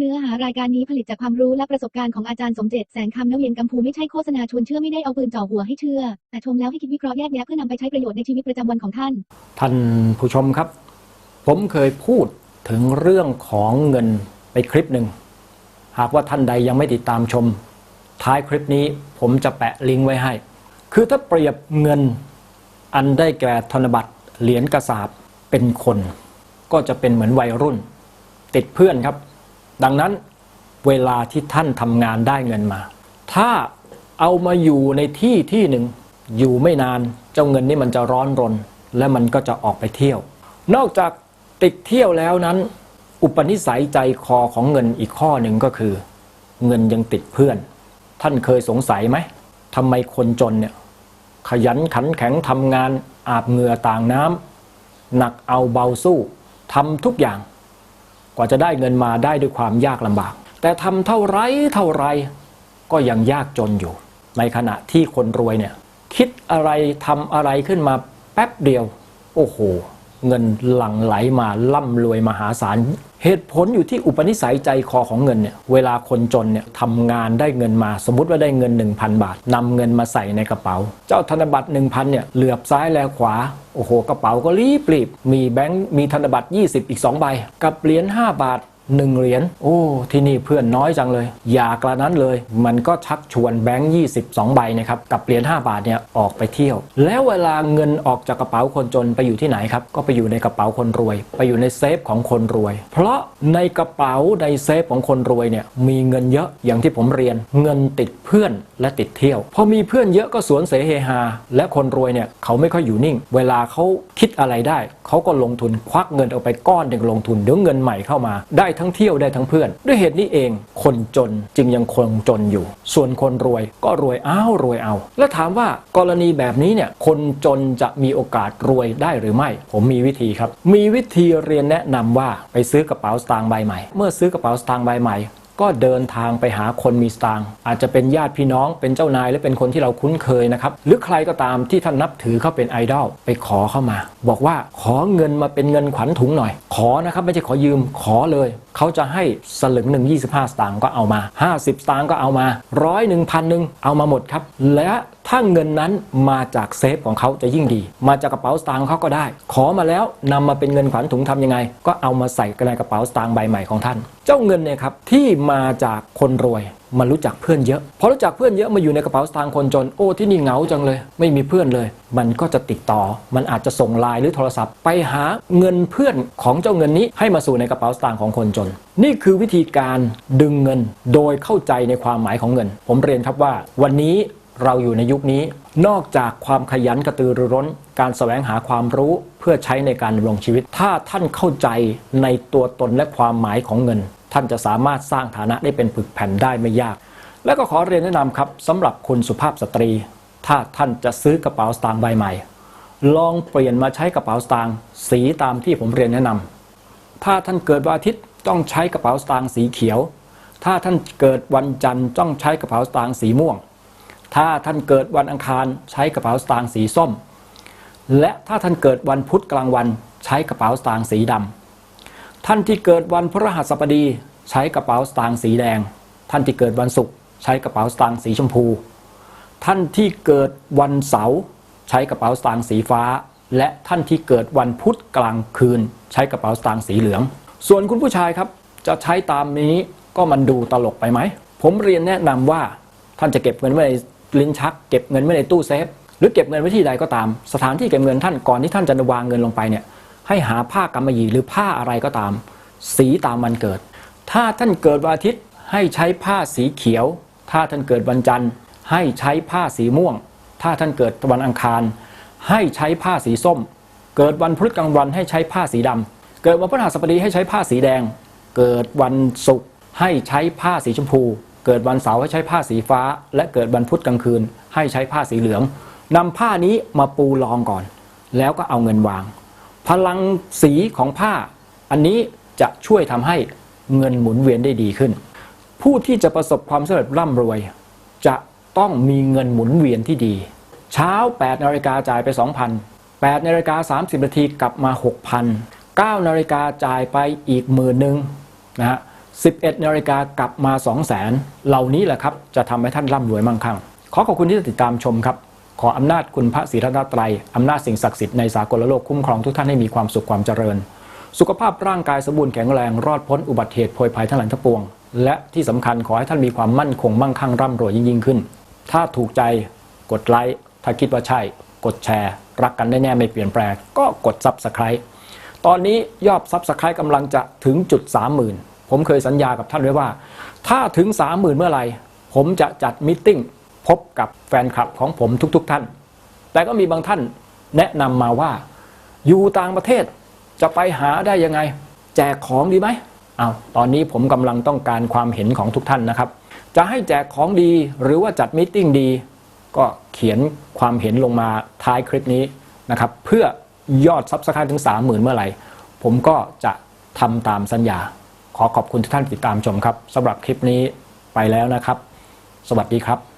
เนื้อหารายการนี้ผลิตจากความรู้และประสบการณ์ของอาจารย์สมเจตแสงคำนเวียนกัมพูไม่ใช่โฆษณาชวนเชื่อไม่ได้เอาปืนจ่อหัวให้เชื่อ แต่ชมแล้วให้คิดวิเคราะห์แยกแยะเพื่อนำไปใช้ประโยชน์ในชีวิตประจำวันของท่าน ท่านผู้ชมครับ ผมเคยพูดถึงเรื่องของเงินไปคลิปหนึ่ง หากว่าท่านใดยังไม่ติดตามชม ท้ายคลิปนี้ผมจะแปะลิงก์ไว้ให้ คือถ้าเปรียบเงินอันได้แก่ธนบัตรเหรียญกระสาบเป็นคน ก็จะเป็นเหมือนวัยรุ่น ติดเพื่อนครับ ดังนั้นเวลาที่ท่านทำงานได้เงินมา ถ้าเอามาอยู่ในที่ที่หนึ่งอยู่ไม่นานเจ้าเงินนี่มันจะร้อนรน และมันก็จะออกไปเที่ยว นอกจากติดเที่ยวแล้วนั้น อุปนิสัยใจคอของเงินอีกข้อหนึ่งก็คือ เงินยังติดเพื่อน ท่านเคยสงสัยไหมทำไมคนจนเนี่ยขยันขันแข็งทำงานอาบเหงื่อต่างน้ำหนักเอาเบาสู้ทำทุกอย่าง ว่าจะได้เงินมาได้ด้วยความยากลำบาก แต่ทำเท่าไรเท่าไรก็ยังยากจนอยู่ ในขณะที่คนรวยเนี่ยคิดอะไรทำอะไรขึ้นมาแป๊บเดียว โอ้โห เงินหลั่งไหลมาล่ำรวยมหาศาล เหตุผลอยู่ที่อุปนิสัยใจคอของเงินเนี่ยเวลาคนจนเนี่ยทำงานได้เงินมาสมมติว่าได้เงิน 1,000 บาทนำเงินมาใส่ในกระเป๋า เจ้าธนบัตร1,000เนี่ยเหลือบซ้ายแลขวาโอ้โหกระเป๋าก็รีบรีบมีแบงค์มีธนบัตร 20 อีก2ใบกับเหรียญ5บาท หนึ่งเหรียญโอ้ที่นี่เพื่อนน้อยจังเลย อย่ากระนั้นเลย มันก็ชักชวนแบงค์22ใบนะครับกับเหรียญ5บาทเนี่ยออกไปเที่ยว แล้วเวลาเงินออกจากกระเป๋าคนจนไปอยู่ที่ไหนครับก็ไปอยู่ในกระเป๋าคนรวย ไปอยู่ในเซฟของคนรวย เพราะในกระเป๋าในเซฟของคนรวยเนี่ยมีเงินเยอะอย่างที่ผมเรียน เงินติดเพื่อนและติดเที่ยวพอมีเพื่อนเยอะก็สวนเสเฮฮาและคนรวยเนี่ยเขาไม่ค่อยอยู่นิ่ง เวลาเขาคิดอะไรได้ เขาก็ลงทุนควักเงินเอาไปก้อนหนึ่งลงทุนเดี๋ยวเงินใหม่เข้ามาได้ทั้งเที่ยวได้ทั้งเพื่อน ด้วยเหตุนี้เอง คนจนจึงยังคงจนอยู่ ส่วนคนรวยก็รวยอ้าวรวยเอา แล้วถามว่ากรณีแบบนี้เนี่ยคนจนจะมีโอกาสรวยได้หรือไม่ ผมมีวิธีครับ มีวิธีเรียนแนะนำว่าไปซื้อกระเป๋าสตางค์ใบใหม่ เมื่อซื้อกระเป๋าสตางค์ใบใหม่ ก็เดินทางไปหาคนมีสตางค์อาจจะเป็นญาติพี่น้องเป็นเจ้านายหรือเป็นคนที่เราคุ้นเคยนะครับ หรือใครก็ตามที่ท่านนับถือเขาเป็นไอดอลไปขอเข้ามา บอกว่าขอเงินมาเป็นเงินขวัญถุงหน่อย ขอนะครับไม่ใช่ขอยืมขอเลย เขาจะให้สลึงหนึ่ง25 สตางค์ก็เอามา 50 สตางค์ก็เอามาร้อยหนึ่งพันหนึ่งเอามาหมดครับและ ถ้าเงินนั้นมาจากเซฟของเขาจะยิ่งดี มาจากกระเป๋าสตางค์เขาก็ได้ ขอมาแล้วนำมาเป็นเงินขวัญถุงทำยังไง ก็เอามาใส่ในกระเป๋าสตางค์ใบใหม่ของท่าน เจ้าเงินเนี่ยครับที่มาจากคนรวยมันรู้จักเพื่อนเยอะ พอรู้จักเพื่อนเยอะมาอยู่ในกระเป๋าสตางค์คนจน โอ้ที่นี่เหงาจังเลย ไม่มีเพื่อนเลย มันก็จะติดต่อ มันอาจจะส่งไลน์หรือโทรศัพท์ ไปหาเงินเพื่อนของเจ้าเงินนี้ให้มาสู่ในกระเป๋าสตางค์ของคนจน นี่คือวิธีการดึงเงินโดยเข้าใจในความหมายของเงิน ผมเรียนครับว่า วันนี้ เราอยู่ในยุคนี้ นอกจากความขยันกระตือรือร้น การแสวงหาความรู้เพื่อใช้ในการดำรงชีวิต ถ้าท่านเข้าใจในตัวตนและความหมายของเงิน ท่านจะสามารถสร้างฐานะได้เป็นปึกแผ่นได้ไม่ยาก และก็ขอเรียนแนะนำครับสำหรับคุณสุภาพสตรี ถ้าท่านจะซื้อกระเป๋าสตางค์ใบใหม่ ลองเปลี่ยนมาใช้กระเป๋าสตางค์สีตามที่ผมเรียนแนะนำถ้าท่านเกิดวันอาทิตย์ต้องใช้กระเป๋าสตางค์สีเขียว ถ้าท่านเกิดวันจันทร์ต้องใช้กระเป๋าสตางค์สีม่วง ถ้าท่านเกิดวันอังคารใช้กระเป๋าสตางค์สีส้ม และถ้าท่านเกิดวันพุธกลางวันใช้กระเป๋าสตางค์สีดำท่านที่เกิดวันพฤหัสบดีใช้กระเป๋าสตางค์สีแดง ท่านที่เกิดวันศุกร์ใช้กระเป๋าสตางค์สีชมพู ท่านที่เกิดวันเสาร์ใช้กระเป๋าสตางค์สีฟ้า และท่านที่เกิดวันพุธกลางคืน ใช้กระเป๋าสตางค์สีเหลือง ส่วนคุณผู้ชายครับจะใช้ตามนี้ก็มันดูตลกไปไหม ผมเรียนแนะนำว่าท่านจะเก็บเงินไว้ใน ลิ้นชัก เก็บเงินไว้ในตู้เซฟ หรือเก็บเงินไว้ที่ใดก็ตาม สถานที่เก็บเงินท่านก่อนที่ท่านจะวางเงินลงไปเนี่ยให้หาผ้ากำมะหยี่หรือผ้าอะไรก็ตาม สีตามวันเกิด ถ้าท่านเกิดวันอาทิตย์ให้ใช้ผ้าสีเขียว ถ้าท่านเกิดวันจันทร์ ให้ใช้ผ้าสีม่วง ถ้าท่านเกิดวันอังคาร ให้ใช้ผ้าสีส้ม เกิดวันพฤหัสกลางวันให้ใช้ผ้าสีดำเกิดวันพฤหัสบดีให้ใช้ผ้าสีแดง เกิดวันศุกร์ให้ใช้ผ้าสีชมพู เกิดวันเสาร์ให้ใช้ผ้าสีฟ้า และเกิดวันพุธกลางคืน ให้ใช้ผ้าสีเหลืองนำผ้านี้มาปูรองก่อน แล้วก็เอาเงินวาง พลังสีของผ้า อันนี้จะช่วยทำให้เงินหมุนเวียนได้ดีขึ้น ผู้ที่จะประสบความสำเร็จร่ำรวย จะต้องมีเงินหมุนเวียนที่ดี เช้า8นาฬิกาจ่ายไป 2,000 8นาฬิกา30นาทีกลับมา 6,000 9นาฬิกาจ่ายไปอีกหมื่นหนึ่งนะฮะ 11นาฬิกากลับมา2 0 0แสนเหล่านี้แหละครับ จะทำให้ท่านร่ำรวยมั่งคั่ง ขอขอบคุณที่ติดตามชมครับ ขออำนาจคุณพระศรีรัตนตรัยอำนาจสิ่งศักดิ์สิทธิ์ในสากลโลกคุ้มครองทุกท่านให้มีความสุขความเจริญ สุขภาพร่างกายสมบูรณ์แข็งแรงรอดพ้นอุบัติเหตุโพยภัยทั้งหลายทั้งปวง และที่สำคัญขอให้ท่านมีความมั่นคงมั่งคั่งร่ำรวยยิ่งขึ้น ถ้าถูกใจกดไลค์ถ้าคิดว่าใช่ กดแชร์ รักกันได้แน่ไม่เปลี่ยนแปลงก็กด Subscribe ตอนนี้ยอด Subscribe กำลังจะถึงจุด30,000 ผมเคยสัญญากับท่านไว้ว่า ถ้าถึง30,000เมื่อไหร่ ผมจะจัดมิทติ้งพบกับแฟนคลับของผมทุกๆทท่าน แต่ก็มีบางท่านแนะนำมาว่า อยู่ต่างประเทศจะไปหาได้ยังไง แจกของดีไหมเอาวตอนนี้ผมกำลังต้องการความเห็นของทุกท่านนะครับ จะให้แจกของดีหรือว่าจัดมิทติ้งดี ก็เขียนความเห็นลงมาท้ายคลิปนี้นะครับเพื่อยอดซับสไครต์ถึง 30,000 เมื่อไหร่ ผมก็จะทำตามสัญญา ขอขอบคุณทุกท่านติดตามชมครับสำหรับคลิปนี้ไปแล้วนะครับ สวัสดีครับ